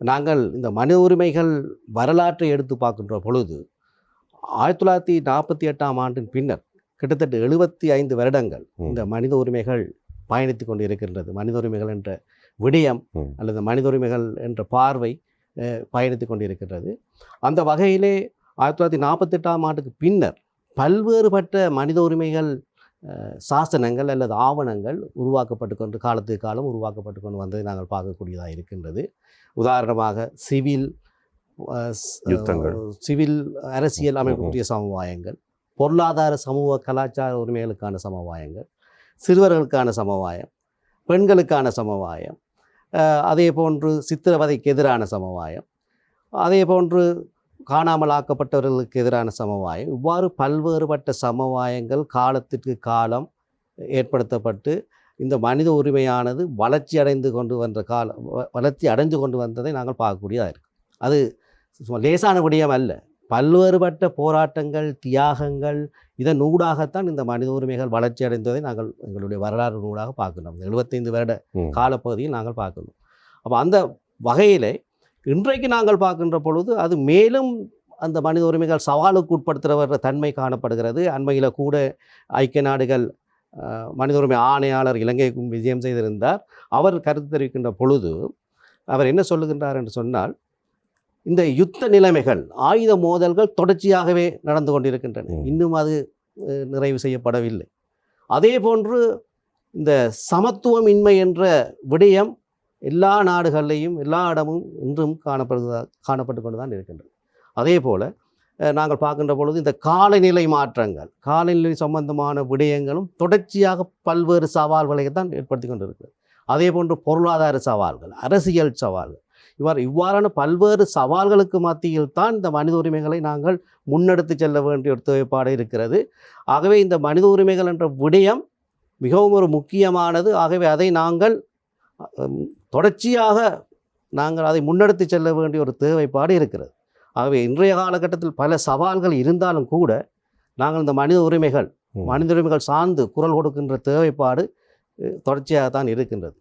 நாங்கள் இந்த மனித உரிமைகள் வரலாற்றை எடுத்து பார்க்கின்ற பொழுது ஆயிரத்தி தொள்ளாயிரத்தி நாற்பத்தி எட்டாம் ஆண்டின் பின்னர் கிட்டத்தட்ட எழுபத்தி ஐந்து வருடங்கள். இந்த மனித உரிமைகள் பயணித்து கொண்டு இருக்கின்றது மனித உரிமைகள் என்ற விடயம். அல்லது மனித உரிமைகள் என்ற பார்வை பயணித்து கொண்டு இருக்கின்றது அந்த வகையிலே ஆயிரத்தி தொள்ளாயிரத்தி நாற்பத்தெட்டாம் ஆண்டுக்கு பின்னர் பல்வேறுபட்ட மனித உரிமைகள் சாசனங்கள் அல்லது ஆவணங்கள் உருவாக்கப்பட்டு கொண்டு காலத்துக்கு காலம் உருவாக்கப்பட்டு கொண்டு வந்ததை நாங்கள் பார்க்கக்கூடியதாக இருக்கின்றது உதாரணமாக சிவில் யுத்தங்கள். சிவில் அரசியல் அமைப்புக்குரிய சமவாயங்கள் பொருளாதார சமூக கலாச்சார உரிமைகளுக்கான சமவாயங்கள் சிறுவர்களுக்கான சமவாயம் பெண்களுக்கான சமவாயம் அதே போன்று சித்திரவதைக்கு எதிரான சமவாயம் அதே போன்று காணாமல் ஆக்கப்பட்டவர்களுக்கு எதிரான சமவாயம். இவ்வாறு பல்வேறுபட்ட சமவாயங்கள் காலத்திற்கு காலம் ஏற்படுத்தப்பட்டு இந்த மனித உரிமையானது வளர்ச்சி அடைந்து கொண்டு வந்த கால வளர்ச்சி அடைந்து கொண்டு வந்ததை நாங்கள் பார்க்கக்கூடியதாக இருக்கு. அது லேசான விடயம் அல்ல. பல்வேறுபட்ட போராட்டங்கள் தியாகங்கள் இதன் ஊடாகத்தான் இந்த மனித உரிமைகள் வளர்ச்சி அடைந்ததை நாங்கள் எங்களுடைய வரலாறு நூடாக பார்க்கணும். எழுபத்தைந்து வருட. காலப்பகுதியில் நாங்கள் பார்க்கணும். அப்போ அந்த வகையிலே இன்றைக்கு நாங்கள் பார்க்கின்ற பொழுது அது மேலும் அந்த மனித உரிமைகள் சவாலுக்கு உட்படுத்துகிற தன்மை காணப்படுகிறது. அண்மையில் கூட ஐக்கிய நாடுகள் மனித உரிமை ஆணையாளர் இலங்கைக்கும் விஜயம் செய்திருந்தார். அவர் கருத்து தெரிவிக்கின்ற பொழுது அவர் என்ன சொல்லுகின்றார் என்று சொன்னால் இந்த யுத்த நிலைமைகள் ஆயுத மோதல்கள் தொடர்ச்சியாகவே நடந்து கொண்டிருக்கின்றன. இன்னும் அது நிறைவு செய்யப்படவில்லை. அதே போன்று இந்த சமத்துவமின்மை என்ற விடயம் எல்லா நாடுகளிலையும் எல்லா இடமும் இன்றும் காணப்படுவதா காணப்பட்டு கொண்டு தான் இருக்கின்றது. அதே போல் நாங்கள் பார்க்கின்ற பொழுது இந்த காலநிலை மாற்றங்கள் காலநிலை சம்பந்தமான விடயங்களும் தொடர்ச்சியாக பல்வேறு சவால்களை தான் ஏற்படுத்தி கொண்டிருக்கிறது. அதே போன்று பொருளாதார சவால்கள் அரசியல் சவால்கள் இவ்வாறு இவ்வாறான பல்வேறு சவால்களுக்கு மத்தியில் தான் இந்த மனித உரிமைகளை நாங்கள் முன்னெடுத்து செல்ல வேண்டிய ஒரு தேவைப்பாடு இருக்கிறது. ஆகவே இந்த மனித உரிமைகள் என்ற விடயம் மிகவும் ஒரு முக்கியமானது. ஆகவே அதை நாங்கள் தொடர்ச்சியாக நாங்கள் அதை முன்னெடுத்து செல்ல வேண்டிய ஒரு தேவைப்பாடு இருக்கிறது ஆகவே இன்றைய காலகட்டத்தில் பல சவால்கள் இருந்தாலும் கூட நாங்கள் இந்த மனித உரிமைகள். மனித உரிமைகள் சார்ந்து குரல் கொடுக்கின்ற தேவைப்பாடு தொடர்ச்சியாக தான் இருக்கின்றது